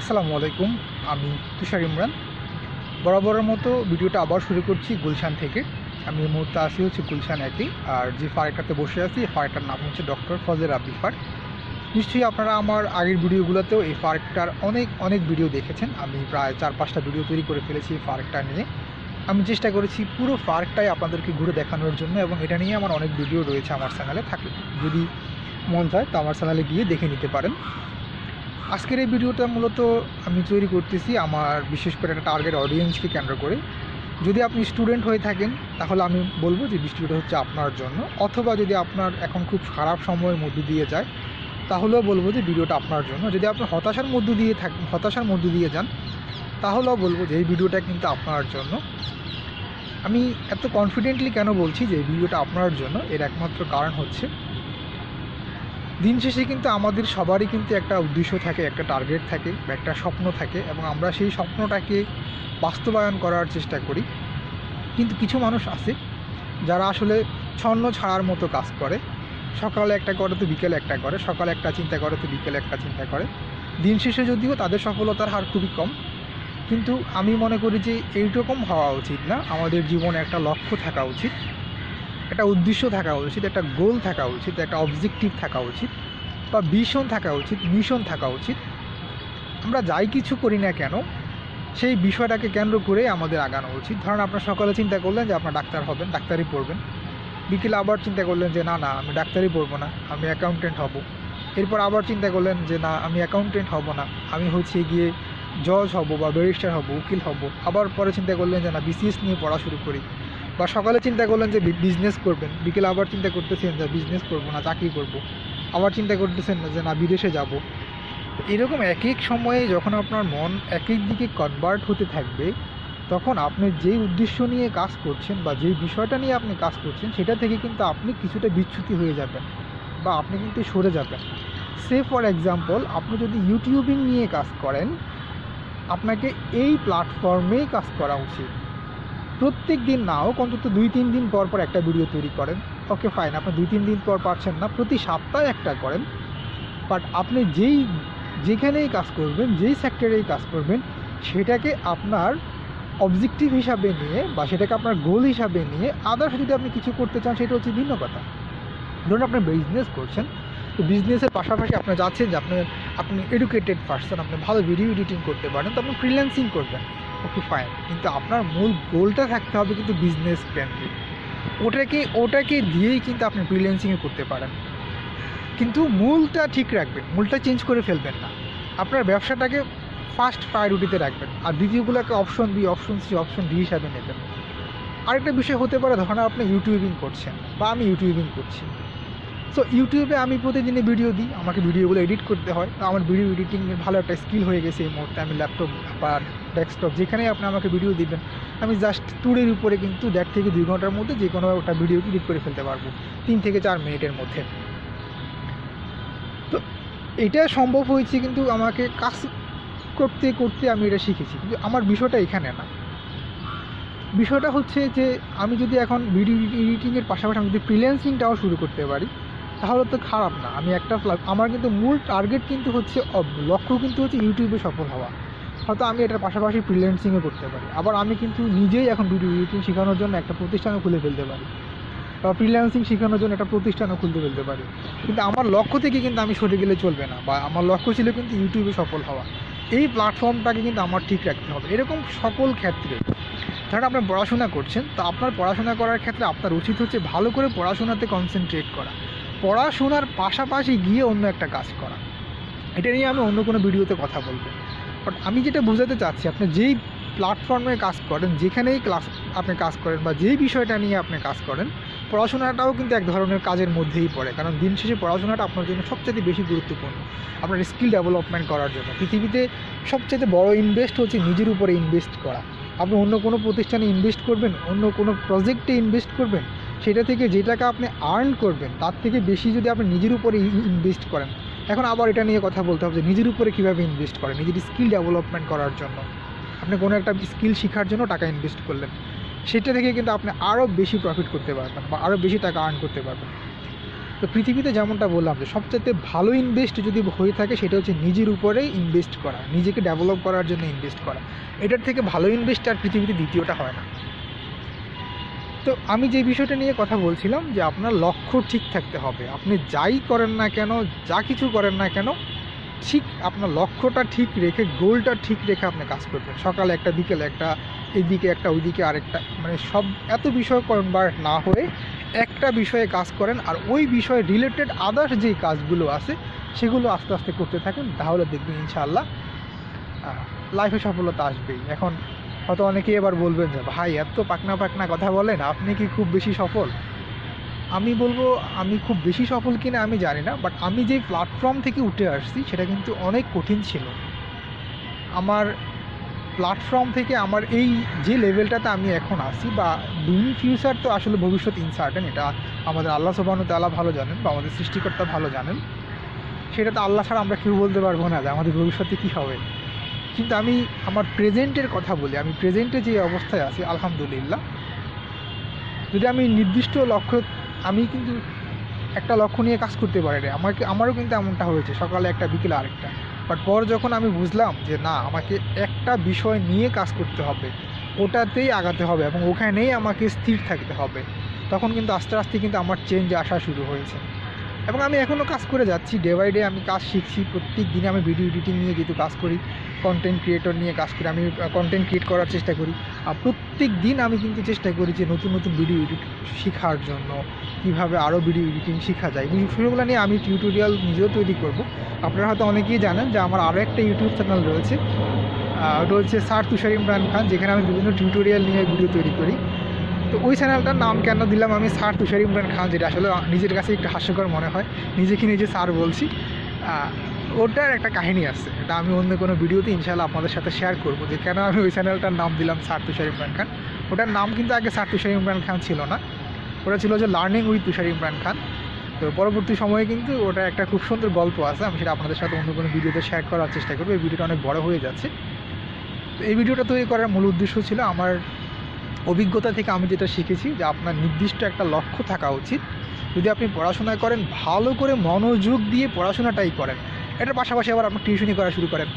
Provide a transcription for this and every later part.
আসসালামু আলাইকুম, আমি তুষার ইমরান। বরাবরের মতো ভিডিওটা আবার শুরু করছি গুলশান থেকে। আমি এই মুহূর্তে আসি হচ্ছে গুলশান একই আর যে ফার্কটাতে বসে আছি, এই ফার্কটার নাম হচ্ছে ডক্টর ফজল রাব্বি পার্ক নিশ্চয়ই আপনারা আমার আগের ভিডিওগুলোতেও এই পার্কটার অনেক অনেক ভিডিও দেখেছেন। আমি প্রায় চার পাঁচটা ভিডিও তৈরি করে ফেলেছি এই পার্কটা নিয়ে। আমি চেষ্টা করেছি পুরো পার্কটাই আপনাদেরকে ঘুরে দেখানোর জন্য, এবং এটা নিয়ে আমার অনেক ভিডিও রয়েছে আমার চ্যানেলে। থাকে যদি মন চায় তো আমার চ্যানেলে গিয়ে দেখে নিতে পারেন। আজকের এই ভিডিওটা মূলত আমি তৈরি করতেছি আমার বিশেষ করে একটা টার্গেট অডিয়েন্সকে কেন্দ্র করে। যদি আপনি স্টুডেন্ট হয়ে থাকেন, তাহলে আমি বলব যে ভিডিওটা হচ্ছে আপনার জন্য। অথবা যদি আপনার এখন খুব খারাপ সময়ের মধ্য দিয়ে যায়, তাহলেও বলব যে ভিডিওটা আপনার জন্য। যদি আপনি হতাশার মধ্য দিয়ে থাক, হতাশার মধ্য দিয়ে যান, তাহলেও বলব যে এই ভিডিওটা কিন্তু আপনার জন্য। আমি এত কনফিডেন্টলি কেন বলছি যে এই ভিডিওটা আপনার জন্য? এর একমাত্র কারণ হচ্ছে দিন শেষে কিন্তু আমাদের সবারই কিন্তু একটা উদ্দেশ্য থাকে, একটা টার্গেট থাকে বা একটা স্বপ্ন থাকে এবং আমরা সেই স্বপ্নটাকে বাস্তবায়ন করার চেষ্টা করি। কিন্তু কিছু মানুষ আছে যারা আসলে ছন্ন ছাড়ার মতো কাজ করে। সকালে একটা করে তো বিকেলে একটা করে, সকালে একটা চিন্তা করে তো বিকেলে একটা চিন্তা করে। দিন শেষে যদিও তাদের সফলতার হার খুবই কম। কিন্তু আমি মনে করি যে এইরকম হওয়া উচিত না। আমাদের জীবনে একটা লক্ষ্য থাকা উচিত। একটা উদ্দেশ্য থাকা উচিত, একটা গোল থাকা উচিত, একটা অবজেক্টিভ থাকা উচিত, বা ভিশন থাকা উচিত মিশন থাকা উচিত। আমরা যাই কিছু করি না কেন, সেই বিষয়টাকে কেন্দ্র করে আমাদের আগানো উচিত। ধরেন আপনার সকালে চিন্তা করলেন যে আপনার ডাক্তার হবেন, ডাক্তারই পড়বেন। বিকেলে আবার চিন্তা করলেন যে, না না, আমি ডাক্তারই পড়ব না, আমি অ্যাকাউন্টেন্ট হব। এরপর আবার চিন্তা করলেন যে, না, আমি অ্যাকাউন্টেন্ট হব না, আমি হচ্ছে গিয়ে জজ হব বা ব্যারিস্টার হব, উকিল হব। আবার পরে চিন্তা করলেন যে, না বিসিএস নিয়ে পড়া শুরু করি। বা সকালে চিন্তা করলেন যে বিজনেস করবেন, বিকেলে আবার চিন্তা করতেছেন যে বিজনেস করব না, চাকরি করব। আবার চিন্তা করতেছেন না যে না, বিদেশে যাব। এরকম এক এক সময়ে যখন আপনার মন এক এক দিকে কনভার্ট হতে থাকবে, তখন আপনি যেই উদ্দেশ্য নিয়ে কাজ করছেন বা যেই বিষয়টা নিয়ে আপনি কাজ করছেন, সেটা থেকে কিন্তু আপনি কিছুটা বিচ্যুতি হয়ে যাবেন বা আপনি কিন্তু সরে যাবেন। সে ফর এক্সাম্পল আপনি যদি ইউটিউবিং নিয়ে কাজ করেন, আপনাকে এই প্ল্যাটফর্মেই কাজ করা উচিত। প্রত্যেক দিন না হোক, অন্তত দুই, তিন দিন পর পর একটা ভিডিও তৈরি করেন। ওকে ফাইন আপনি দুই, তিন দিন পর পারছেন না, প্রতি সপ্তাহে একটা করেন। বাট আপনি যেই, যেখানেই কাজ করবেন, যেই সেক্টরেই কাজ করবেন, সেটাকে আপনার অবজেক্টিভ হিসাবে নিয়ে বা সেটাকে আপনার গোল হিসাবে নিয়ে আদার্স যদি আপনি কিছু করতে চান, সেটা হচ্ছে ভিন্ন কথা। ধরুন আপনি বিজনেস করছেন, তো বিজনেসের পাশাপাশি আপনি যাচ্ছেন যে আপনি আপনি এডুকেটেড পার্সন আপনি ভালো ভিডিও এডিটিং করতে পারেন, তো আপনি ফ্রিল্যান্সিং করবেন। ওকে ফাইন কিন্তু আপনার মূল গোলটা থাকতে হবে কিন্তু বিজনেস কেন্দ্রিক ওটাকে ওটাকে দিয়েই কিন্তু আপনি ফ্রিল্যান্সিংয়ে করতে পারেন। কিন্তু মূলটা ঠিক রাখবেন, মূলটা চেঞ্জ করে ফেলবেন না। আপনার ব্যবসাটাকে ফার্স্ট প্রায়োরিটিতে রাখবেন। আর দ্বিতীয়গুলোকে option B option C option D হিসাবে নেবেন। আরেকটা বিষয় হতে পারে, ধরেন আপনি ইউটিউবিং করছেন বা আমি ইউটিউবিং করছি। সো ইউটিউবে আমি প্রতিদিনে ভিডিও দিই, আমাকে ভিডিওগুলো এডিট করতে হয়। তো আমার ভিডিও এডিটিংয়ের ভালো একটা স্কিল হয়ে গেছে এই মুহূর্তে। আমি ল্যাপটপ বা ডেস্কটপ যেখানেই আপনি আমাকে ভিডিও দিবেন, আমি জাস্ট ট্যুরের উপরে কিন্তু দেড় থেকে দুই ঘণ্টার মধ্যে যে কোনো একটা ভিডিও এডিট করে ফেলতে পারব, তিন থেকে চার মিনিটের মধ্যে। তো এটা সম্ভব হয়েছে কিন্তু আমাকে কাজ করতে করতে আমি এটা শিখেছি। কিন্তু আমার বিষয়টা এখানে না। বিষয়টা হচ্ছে যে, আমি যদি এখন ভিডিও এডিটিংয়ের পাশাপাশি আমি যদি ফ্রিল্যান্সিংটাও শুরু করতে পারি তাহলে তো খারাপ না। আমি একটা আমার কিন্তু মূল টার্গেট কিন্তু হচ্ছে লক্ষ্য কিন্তু হচ্ছে ইউটিউবে সফল হওয়া। হয়তো আমি এটার পাশাপাশি ফ্রিল্যান্সিংও করতে পারি। আবার আমি কিন্তু নিজেই এখন ভিডিও এডিটিং শেখানোর জন্য একটা প্রতিষ্ঠানও খুলে ফেলতে পারি। বা ফ্রিল্যান্সিং শেখানোর জন্য একটা প্রতিষ্ঠানও খুলতে ফেলতে পারি। কিন্তু আমার লক্ষ্য থেকে কিন্তু আমি সরে গেলে চলবে না বা আমার লক্ষ্য ছিল কিন্তু ইউটিউবে সফল হওয়া। এই প্ল্যাটফর্মটাকে কিন্তু আমার ঠিক রাখতে হবে। এরকম সকল ক্ষেত্রে ধরেন আপনি পড়াশোনা করছেন, তো আপনার পড়াশোনা করার ক্ষেত্রে আপনার উচিত হচ্ছে ভালো করে পড়াশোনাতে কনসেন্ট্রেট করা। পড়াশোনার পাশাপাশি গিয়ে অন্য একটা কাজ করা। এটা নিয়ে আমি অন্য কোনো ভিডিওতে কথা বলব। বাট আমি যেটা বোঝাতে চাচ্ছি, আপনি যেই প্ল্যাটফর্মে কাজ করেন, যেখানেই ক্লাস আপনি কাজ করেন বা যেই বিষয়টা নিয়ে আপনি কাজ করেন, পড়াশোনাটাও কিন্তু এক ধরনের কাজের মধ্যেই পড়ে। কারণ দিন শেষে পড়াশোনাটা আপনার জন্য সবচেয়ে বেশি গুরুত্বপূর্ণ। আপনার স্কিল ডেভেলপমেন্ট করার জন্য। পৃথিবীতে সবচেয়ে বড় ইনভেস্ট হচ্ছে নিজের উপরে ইনভেস্ট করা। আপনি অন্য কোনো প্রতিষ্ঠানে ইনভেস্ট করবেন, অন্য কোনো প্রজেক্টে ইনভেস্ট করবেন সেটা থেকে যে টাকা আপনি আর্ন করবেন, তার থেকে বেশি যদি আপনি নিজের উপরে ইনভেস্ট করেন। এখন আবার এটা নিয়ে কথা বলতে হবে যে, নিজের উপরে কীভাবে ইনভেস্ট করেন? নিজের স্কিল ডেভেলপমেন্ট করার জন্য। আপনি কোনো একটা স্কিল শেখার জন্য টাকা ইনভেস্ট করলেন। সেটা থেকে কিন্তু আপনি আরও বেশি প্রফিট করতে পারবেন বা আরও বেশি টাকা আর্ন করতে পারবেন। তো পৃথিবীতে যেমনটা বললাম যে সবচেয়ে ভালো ইনভেস্ট যদি হয়ে থাকে, সেটা হচ্ছে নিজের উপরেই ইনভেস্ট করা, নিজেকে ডেভেলপ করার জন্য ইনভেস্ট করা। এটার থেকে ভালো ইনভেস্ট আর পৃথিবীতে দ্বিতীয়টা হয় না। তো আমি যে বিষয়টা নিয়ে কথা বলছিলাম যে আপনার লক্ষ্য ঠিক থাকতে হবে। আপনি যাই করেন না কেন, যা কিছু করেন না কেন, ঠিক আপনার লক্ষ্যটা ঠিক রেখে গোলটা ঠিক রেখে আপনি কাজ করবেন। সকালে একটা, বিকেলে একটা, এদিকে একটা, ওইদিকে আরেকটা। মানে সব, এত বিষয় কনভার্ট না হয়ে একটা বিষয়ে কাজ করেন আর ওই বিষয়ে রিলেটেড আদার্স যেই কাজগুলো আছে, সেগুলো আস্তে আস্তে করতে থাকেন, তাহলে দেখবেন ইনশাআল্লাহ লাইফে সফলতা আসবেই। এখন হয়তো অনেকেই এবার বলবেন যে, ভাই, এত পাকনা পাকনা কথা বলেন, আপনি কি খুব বেশি সফল? আমি বলব, আমি খুব বেশি সফল কিনা আমি জানি না বাট আমি যে প্ল্যাটফর্ম থেকে উঠে আসছি, সেটা কিন্তু অনেক কঠিন ছিল। আমার প্ল্যাটফর্ম থেকে আমার এই যে লেভেলটাতে আমি এখন আছি, বা ইন ফিউচার তো আসলে ভবিষ্যৎ ইনসার্টেন এটা আমাদের আল্লাহ সোবানু তাল্লাহ ভালো জানেন, বা আমাদের সৃষ্টিকর্তা ভালো জানেন। সেটা তো আল্লাহ ছাড়া আমরা কেউ বলতে পারব না যে আমাদের ভবিষ্যতে কী হবে। কিন্তু আমি আমার প্রেজেন্টের কথা বলি, আমি প্রেজেন্টে যে অবস্থায় আছি, আলহামদুলিল্লাহ। যদি আমি নির্দিষ্ট লক্ষ্য, আমি কিন্তু একটা লক্ষ্য নিয়ে কাজ করতে পারি না আমাকে, আমারও কিন্তু এমনটা হয়েছে, সকালে একটা, বিকেলে আরেকটা। বাট পর যখন আমি বুঝলাম যে না, আমাকে একটা বিষয় নিয়ে কাজ করতে হবে, ওটাতেই আগাতে হবে এবং ওখানেই আমাকে স্থির থাকতে হবে, তখন কিন্তু আস্তে আস্তে কিন্তু আমার চেঞ্জ আসা শুরু হয়েছে। এবং আমি এখনও কাজ করে যাচ্ছি ডে বাই ডে আমি কাজ শিখছি, প্রত্যেক দিনে আমি ভিডিও এডিটিং নিয়ে যেহেতু কাজ করি কন্টেন্ট ক্রিয়েটর নিয়ে কাজ করি, আমি কন্টেন্ট ক্রিয়েট করার চেষ্টা করি। আর প্রত্যেক দিন আমি কিন্তু চেষ্টা করি যে নতুন নতুন ভিডিও এডিট শেখার জন্য, কীভাবে আরও ভিডিও এডিটিং শেখা যায়। বিষয়গুলো নিয়ে আমি টিউটোরিয়াল নিজেও তৈরি করব। আপনারা হয়তো অনেকেই জানেন যে আমার আরও একটা ইউটিউব চ্যানেল রয়েছে। ওটা হচ্ছে স্যার তুষার ইমরান খান, যেখানে আমি বিভিন্ন টিউটোরিয়াল নিয়ে ভিডিও তৈরি করি। তো ওই চ্যানেলটার নাম কেন দিলাম আমি স্যার তুষার ইমরান খান, যেটা আসলে নিজের কাছে একটু হাস্যকর মনে হয়। নিজেকে নিজে স্যার বলছি। ওটার একটা কাহিনী আছে। এটা আমি অন্য কোনো ভিডিওতে ইনশাল্লাহ আপনাদের সাথে শেয়ার করব যে কেন আমি ওই চ্যানেলটার নাম দিলাম স্যার তুষার ইমরান খান। ওটার নাম কিন্তু আগে স্যার তুষার ইমরান খান ছিল না। ওটা ছিল যে লার্নিং উইথ তুষার ইমরান খান। তো পরবর্তী সময়ে কিন্তু ওটা একটা খুব সুন্দর গল্প আছে। আমি সেটা আপনাদের সাথে অন্য কোনো ভিডিওতে শেয়ার করার চেষ্টা করব। এই ভিডিওটা অনেক বড় হয়ে যাচ্ছে। তো এই ভিডিওটা তৈরি করার মূল উদ্দেশ্য ছিল আমার অভিজ্ঞতা থেকে আমি যেটা শিখেছি যে আপনার নির্দিষ্ট একটা লক্ষ্য থাকা উচিত। যদি আপনি পড়াশোনা করেন, ভালো করে মনোযোগ দিয়ে পড়াশোনাটাই করেন। এটার পাশাপাশি আবার আপনি টিউশনি করা শুরু করেন।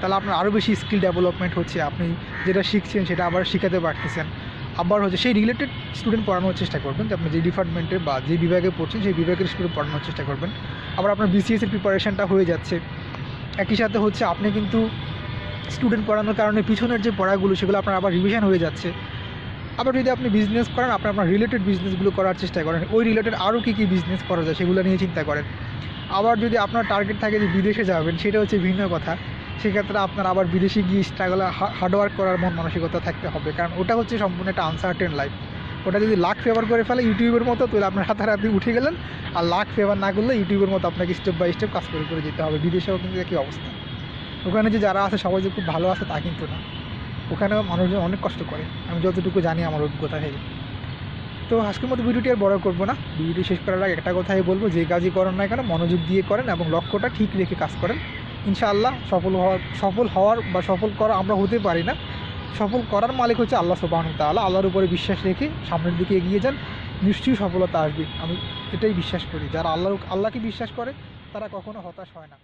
তাহলে আপনার আরও বেশি স্কিল ডেভেলপমেন্ট হচ্ছে, আপনি যেটা শিখছেন সেটা আবার শেখাতে পারতেছেন। আবার হচ্ছে সেই রিলেটেড স্টুডেন্ট পড়ানোর চেষ্টা করবেন, যে আপনি যে ডিপার্টমেন্টে বা যে বিভাগে পড়ছেন সেই বিভাগের স্টুডেন্ট পড়ানোর চেষ্টা করবেন। আবার আপনার বিসিএসের প্রিপারেশানটা হয়ে যাচ্ছে। একই সাথে হচ্ছে আপনি কিন্তু স্টুডেন্ট পড়ানোর কারণে পিছনের যে পড়াগুলো, সেগুলো আপনার আবার রিভিশন হয়ে যাচ্ছে। আবার যদি আপনি বিজনেস করেন আপনি আপনার রিলেটেড বিজনেসগুলো করার চেষ্টা করেন, ওই রিলেটেড আরও কী কী বিজনেস করা যায় সেগুলো নিয়ে চিন্তা করেন। আবার যদি আপনার টার্গেট থাকে যে বিদেশে যাবেন, সেটা হচ্ছে ভিন্ন কথা। সেক্ষেত্রে আপনার আবার বিদেশে গিয়ে স্ট্রাগল হার্ডওয়ার্ক করার মন মানসিকতা থাকতে হবে। কারণ ওটা হচ্ছে সম্পূর্ণ একটা আনসার্টেন লাইফ ওটা যদি লাখ ফেভার করে ফেলে ইউটিউবের মতো, তাহলে আপনার হাতাহাতি উঠে গেলেন। আর লাখ ফেভার না করলে ইউটিউবের মতো আপনাকে স্টেপ বাই স্টেপ কাজ করে করে যেতে হবে। বিদেশেও কিন্তু একই অবস্থা। ওখানে যে যারা আছে, সবাই যে খুব ভালো আছে, তা কিন্তু না। ওখানেও মানুষজন অনেক কষ্ট করে। আমি যতটুকু জানি আমার অভিজ্ঞতা থেকে তো আজকের মতো ভিডিওটি আর বড় করব না। ভিডিওটি শেষ করার আগে একটা কথাই বলব, যে কাজই করেন না কেন, মনোযোগ দিয়ে করেন এবং লক্ষ্যটা ঠিক রেখে কাজ করেন। ইনশাআল্লাহ সফল হওয়ার সফল হওয়ার বা সফল করা আমরা হতে পারি না। সফল করার মালিক হচ্ছে আল্লাহ সুবাহ তাআলা। আল্লাহর উপরে বিশ্বাস রেখে সামনের দিকে এগিয়ে যান, নিশ্চয়ই সফলতা আসবে। আমি এটাই বিশ্বাস করি। যারা আল্লাহ আল্লাহকে বিশ্বাস করে, তারা কখনো হতাশ হয় না।